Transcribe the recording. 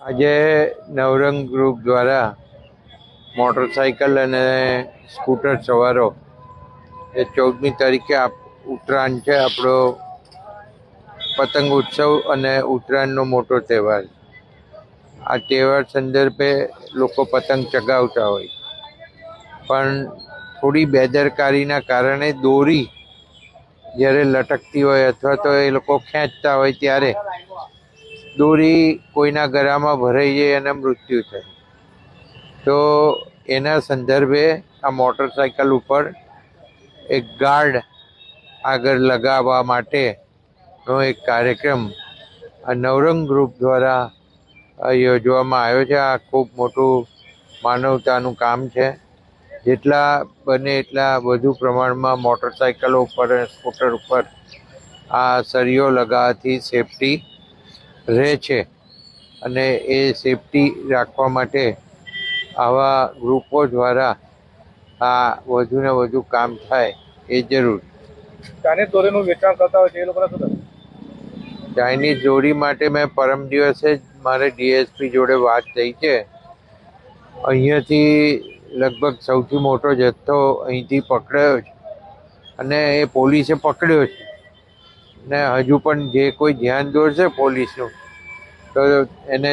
આજે નવરંગ ગ્રુપ દ્વારા મોટરસાઇકલ અને સ્કૂટર સવારો. એ ચૌદમી તારીખે આપ, ઉત્તરાયણ છે, આપણો પતંગ ઉત્સવ અને ઉત્તરાયણનો મોટો તહેવાર. આ તહેવાર સંદર્ભે લોકો પતંગ ચગાવતા હોય. પણ થોડી બેદરકારીના કારણે દોરી જ્યારે લટકતી હોય અથવા તો એ લોકો ખેંચતા હોય ત્યારે દોરી કોઈના ગળામાં ભરાઈ જાય અને મૃત્યુ થાય. તો એના સંદર્ભે આ મોટરસાયકલ ઉપર એક ગાર્ડ આગળ લગાવવા માટેનો એક કાર્યક્રમ આ નવરંગ ગ્રુપ દ્વારા યોજવામાં આવ્યો છે. આ ખૂબ મોટું માનવતાનું કામ છે. જેટલા બને એટલા વધુ પ્રમાણમાં મોટરસાયકલો ઉપર સ્કૂટર ઉપર આ સળીઓ લગાવવાથી સેફટી રહે છે અને એ સેફટી રાખવા માટે આવા ગ્રુપો દ્વારા આ વધુ ને વધુ કામ થાય એ જરૂર. ચાઇનીઝ દોરીનું વેચાણ કરતા હોય છે એ લોકોને ચાઇનીઝ દોરી માટે મેં પરમ દિવસે જ મારે ડીએસપી જોડે વાત થઈ છે. અહીંયાથી લગભગ સૌથી મોટો જથ્થો અહીંથી પકડાયો છે અને એ પોલીસે પકડ્યો છે. ને હજુ પણ જે કોઈ ધ્યાન દોરશે પોલીસનું તો એને